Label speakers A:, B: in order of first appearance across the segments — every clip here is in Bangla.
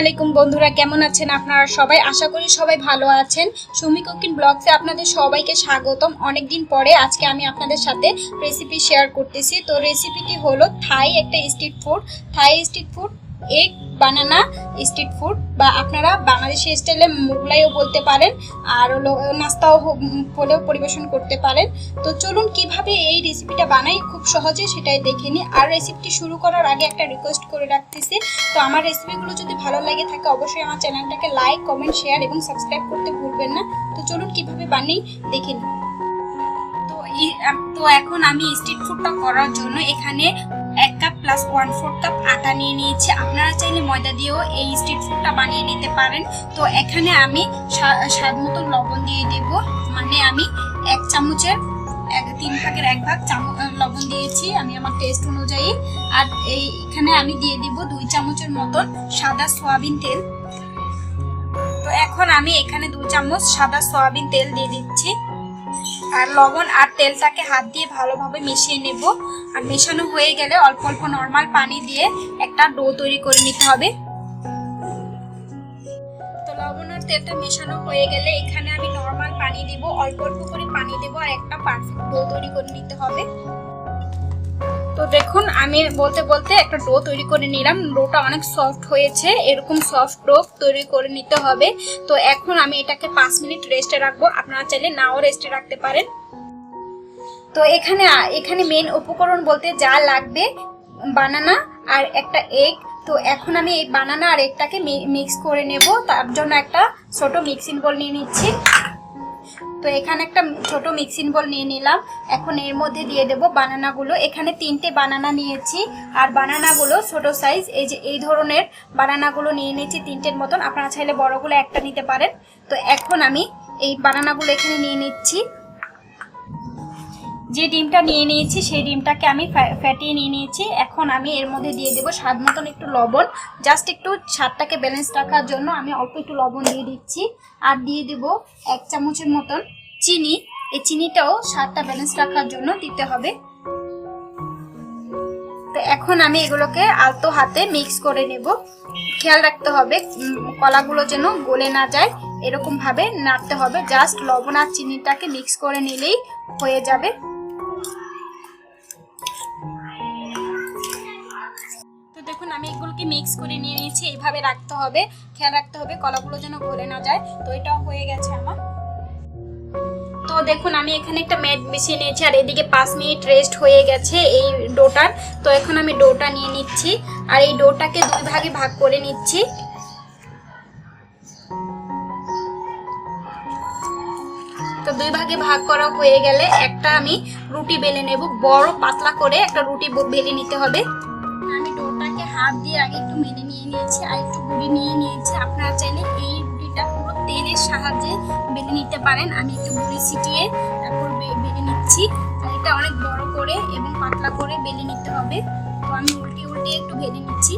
A: আলাইকুম বন্ধুরা, কেমন আছেন আপনারা সবাই? আশা করি সবাই ভালো আছেন। সুমি কুকিং ব্লগসে আপনাদের সবাইকে স্বাগতম। অনেকদিন পরে আজকে আমি আপনাদের সাথে রেসিপি শেয়ার করতেছি। তো রেসিপিটি হলো থাই একটা street food Thai street food egg banana street food বা আপনারা বাংলাদেশি স্টাইলে মোগলাইও বলতে পারেন আর নাস্তাও হ- উম, বলেও পরিবেশন করতে পারেন। তো চলুন কীভাবে এই রেসিপিটা বানাই খুব সহজে সেটাই দেখে নিই। আর রেসিপিটি শুরু করার আগে একটা রিকোয়েস্ট করে রাখতেছি। তো আমার রেসিপিগুলো যদি ভালো লাগে থাকে অবশ্যই আমার চ্যানেলটাকে লাইক কমেন্ট শেয়ার এবং সাবস্ক্রাইব করতে ভুলবেন না। তো চলুন কীভাবে বানাই দেখে নিই। তো এখন আমি স্ট্রিট ফুডটা করার জন্য এখানে এক cup plus one four cup আটা নিয়ে নিয়েছি। আপনারা চাইলে ময়দা দিয়েও এই স্ট্রিট ফুডটা বানিয়ে নিতে পারেন। তো এখানে আমি স্বা- স্বাদ মতো লবণ দিয়ে দেব। মানে আমি এক চামচের এক তিন ভাগের এক ভাগ লবণ দিয়েছি আমি আমার টেস্ট অনুযায়ী। আর এই এখানে আমি দিয়ে দিব দুই চামচের মতন সাদা সয়াবিন তেল। তো এখন আমি এখানে দুই চামচ সাদা সয়াবিন তেল দিয়ে দিচ্ছি। আর লবণ আর তেলটাকে হাত দিয়ে ভালোভাবে মিশিয়ে নেব। আর মেশানো হয়ে গেলে অল্প অল্প নর্মাল পানি দিয়ে একটা ডো তৈরি করে নিতে হবে। তো লবণ আর তেলটা মেশানো হয়ে গেলে এখানে আমি নর্মাল পানি দেব, অল্প অল্প করে পানি দেব আর একটা পারফেক্ট ডো তৈরি করে নিতে হবে। তো দেখুন, আমি বলতে বলতে একটা ডো তৈরি করে নিলাম। ডোটা অনেক সফট হয়েছে, এরকম সফট ডো তৈরি করে নিতে হবে। তো এখন আমি এটাকে পাঁচ মিনিট রেস্টে রাখব। আপনারা চাইলে নাও রেস্টে রাখতে পারেন। তো এখানে এখানে মেন উপকরণ বলতে যা লাগবে, বানানা আর একটা এগ তো এখন আমি এই বানানা আর এগটাকে মিক্স করে নেব। তার জন্য একটা ছোট মিক্সিং বল নিয়ে নিচ্ছি। তো এখানে একটা ছোট মিক্সিং বল নিয়ে নিলাম। এখন এর মধ্যে দিয়ে দেব বানানাগুলো। এখানে তিনটে বানানা নিয়েছি। আর বানানাগুলো ছোট সাইজ এই যে এই ধরনের বানানাগুলো নিয়ে নিয়েছি তিনটের মতন। আপনারা চাইলে বড়গুলো একটা নিতে পারেন। তো এখন আমি এই বানানাগুলো এখানে নিয়ে নিচ্ছি। যে ডিমটা নিয়ে নিয়েছি, সেই ডিমটাকে আমি ফ্যা- ফ্যাটিয়ে নিয়ে নিয়েছি। এখন আমি এর মধ্যে দিয়ে দেবো স্বাদ মতন একটু লবণ। জাস্ট একটু স্বাদটাকে ব্যালেন্স রাখার জন্য আমি অল্প একটু লবণ দিয়ে দিচ্ছি। আর দিয়ে দেব এক চামচের মতন চিনি। এই চিনিটাও স্বাদটা ব্যালেন্স রাখার জন্য দিতে হবে। তো এখন আমি এগুলোকে আলতো হাতে মিক্স করে নেব। খেয়াল রাখতে হবে কলাগুলো যেন গলে না যায়। এরকমভাবে নাড়তে হবে। জাস্ট লবণ আর চিনিটাকে মিক্স করে নিলেই হয়ে যাবে। আমি এগুলোকে মিক্স করে নিয়ে নিয়েছি, এইভাবে রাখতে হবে। খেয়াল রাখতে হবে কলাগুলো যেন গলে না যায়। তো এটাও হয়ে গেছে আমার। তো দেখুন, আমি এখানে একটা ম্যাট বিছিয়ে নিয়েছি, আর এদিকে পাঁচ মিনিট রেস্ট হয়ে গেছে এই ডোটার। তো এখন আমি ডোটা নিয়ে নিচ্ছি, আর এই ডোটাকে দুই ভাগে ভাগ করে নিচ্ছি। তো দুই ভাগে ভাগ করা হয়ে গেলে একটা আমি রুটি বেলে নেব। বড় পাতলা করে একটা রুটি বেলে নিতে হবে। হাত দিয়ে আগে একটু মেলে নিয়ে নিয়েছি, আর একটু গুঁড়ি নিয়ে নিয়েছি। আপনারা চাইলে এই রুটিটা পুরো তেলের সাহায্যে বেলে নিতে পারেন। আমি একটু গুঁড়ি ছিটিয়ে তারপর বেলে নিচ্ছি। আর এটা অনেক বড় করে এবং পাতলা করে বেলে নিতে হবে। তো আমি উল্টে উল্টে একটু বেলে নিচ্ছি।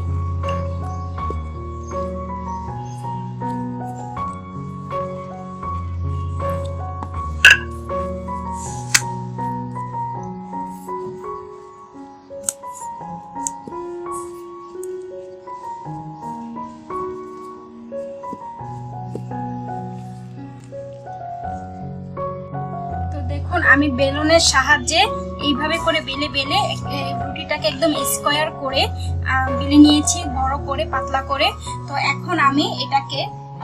A: তো দেখুন আমি বেলুনের সাহায্যে এইভাবে করে বেলে বেলে রুটিটাকে একদম স্কোয়ার করে বেলে নিয়েছি, বড় করে, পাতলা করে। তো এখন আমি এটাকে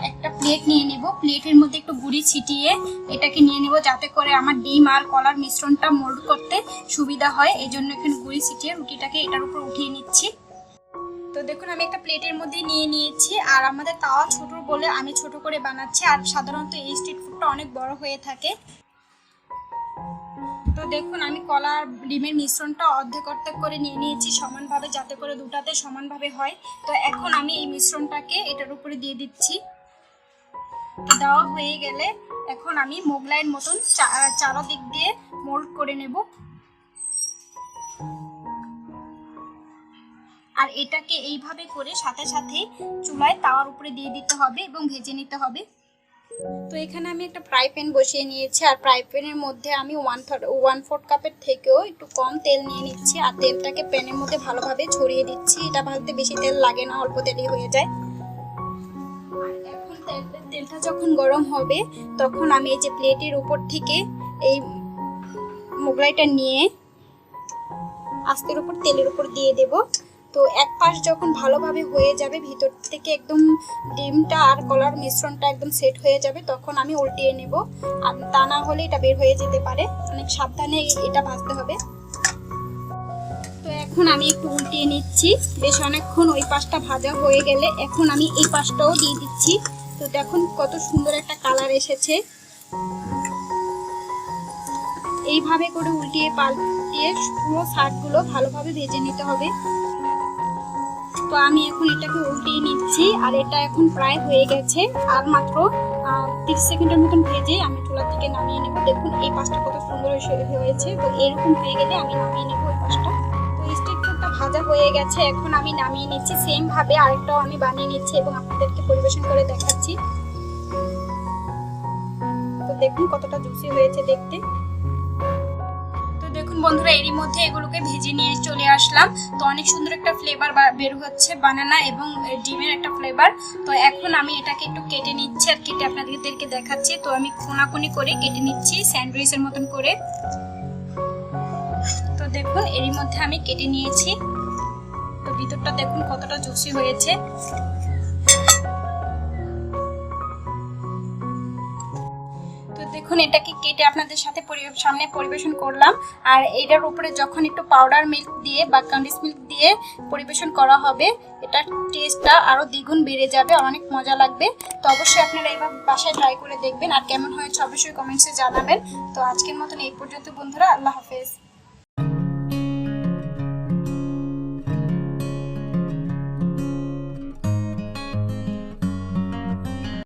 A: একটা প্লেট নিয়ে নেব। প্লেটের মধ্যে একটু গুড়ি ছিটিয়ে এটাকে নিয়ে নেব যাতে করে আমার ডিম আর কলার মিশ্রণটা মোল্ড করতে সুবিধা হয়। এই জন্য এখানে গুড়ি ছিটিয়ে রুটিটাকে এটার উপর উঠিয়ে নিচ্ছি। তো দেখুন, আমি একটা প্লেটের মধ্যে নিয়ে নিয়েছি। আর আমাদের তাওয়া ছোট বলে আমি ছোট করে বানাচ্ছি। আর সাধারণত এই স্ট্রিট ফুডটা অনেক বড় হয়ে থাকে। তো দেখুন, আমি কলা আর ডিমের মিশ্রণটা অর্ধেক অর্ধেক করে নিয়ে নিয়েছি সমানভাবে, যাতে করে দুটাতে সমানভাবে হয়। তো এখন আমি এই মিশ্রণটাকে এটার উপরে দিয়ে দিচ্ছি। দেওয়া হয়ে গেলে এখন আমি মোগলাইয়ের মতন চারদিক দিয়ে মোল্ড করে নেব। আর এটাকে এইভাবে করে সাথে সাথে চুলায় তাওয়ার উপরে দিয়ে দিতে হবে এবং ভেজে নিতে হবে। তো এখানে আমি একটা ফ্রাই প্যান বসিয়ে নিয়েছি, আর ফ্রাই প্যানের মধ্যে আমি ওয়ান থার্ড ওয়ান ফোর্থ কাপের থেকেও একটু কম তেল নিয়ে নিচ্ছি, আর তেলটাকে প্যানের মধ্যে ভালোভাবে ছড়িয়ে দিচ্ছি। এটা ভাজতে বেশি তেল লাগে না, অল্প তেলই হয়ে যায়। এখন তেলটা যখন গরম হবে, তখন আমি এই যে প্লেটের উপর থেকে এই মোগলাইটা নিয়ে আস্তের উপর, তেলের উপর দিয়ে দেব। তো এক পাশ যখন ভালোভাবে হয়ে যাবে, ভিতর থেকে একদম ডিমটা আর কলার মিশ্রণটা একদম সেট হয়ে যাবে, তখন আমি উল্টিয়ে নেব। আর তা না হলে এটা বের হয়ে যেতে পারে। অনেক সাবধানে এটা ভাজতে হবে। তো এখন আমি একটু উল্টিয়ে নিচ্ছি। বেশ অনেকক্ষণ ওই পাশটা ভাজা হয়ে গেলে এখন আমি এই পাশটাও দিয়ে দিচ্ছি। তো দেখুন কত সুন্দর একটা কালার এসেছে। এইভাবে করে উল্টিয়ে পাল্টিয়ে পুরো শাকগুলো ভালোভাবে ভেজে নিতে হবে। তো আমি এখন এটাকে উল্টিয়ে নিচ্ছি, আর এটা এখন প্রায় হয়ে গেছে। আর মাত্র তিরিশ সেকেন্ডের মতন ভেজে আমি চুলা থেকে নামিয়ে নেব। দেখুন, এই পাশটা কত সুন্দর হয়ে- হয়েছে। তো এরকম হয়ে গেলে আমি নামিয়ে নেব স্ট্রিট ফুডটা ভাজা হয়ে গেছে। এখন আমি নামিয়ে নিচ্ছি। সেমভাবে আরেকটাও আমি বানিয়ে নিচ্ছি এবং আপনাদেরকে পরিবেশন করে দেখাচ্ছি। তো দেখুন কতটা জুসি হয়েছে দেখতে। দেখুন বন্ধুরা, এরই মধ্যে এগুলোকে ভেজে নিয়ে চলে আসলাম। তো অনেক সুন্দর একটা ফ্লেভার বের হচ্ছে বানানা এবং ডিমের একটা ফ্লেভার তো এখন আমি এটাকে একটু কেটে নিচ্ছি আর কেটে আপনাদেরকে দেখাচ্ছি। তো আমি কোনাকুনি করে কেটে নিচ্ছি স্যান্ডউইচের মতন করে। তো দেখুন, এরই মধ্যে আমি কেটে নিয়েছি। তো ভিতরটা দেখুন কতটা জুসি হয়েছে। দেখুন, এটাকে কেটে আপনাদের সাথে সামনে পরিবেশন করলাম। আর এটার উপরে যখন একটু পাউডার মিল্ক দিয়ে বা কন্ডিস মিল্ক দিয়ে পরিবেশন করা হবে, এটার টেস্টটা আরও দ্বিগুণ বেড়ে যাবে অনেক মজা লাগবে। তো অবশ্যই আপনারা এইভাবে বাসায় ট্রাই করে দেখবেন। আর কেমন হয়েছে অবশ্যই কমেন্টসে জানাবেন। তো আজকের মতন এই পর্যন্ত, বন্ধুরা, আল্লাহ হাফেজ।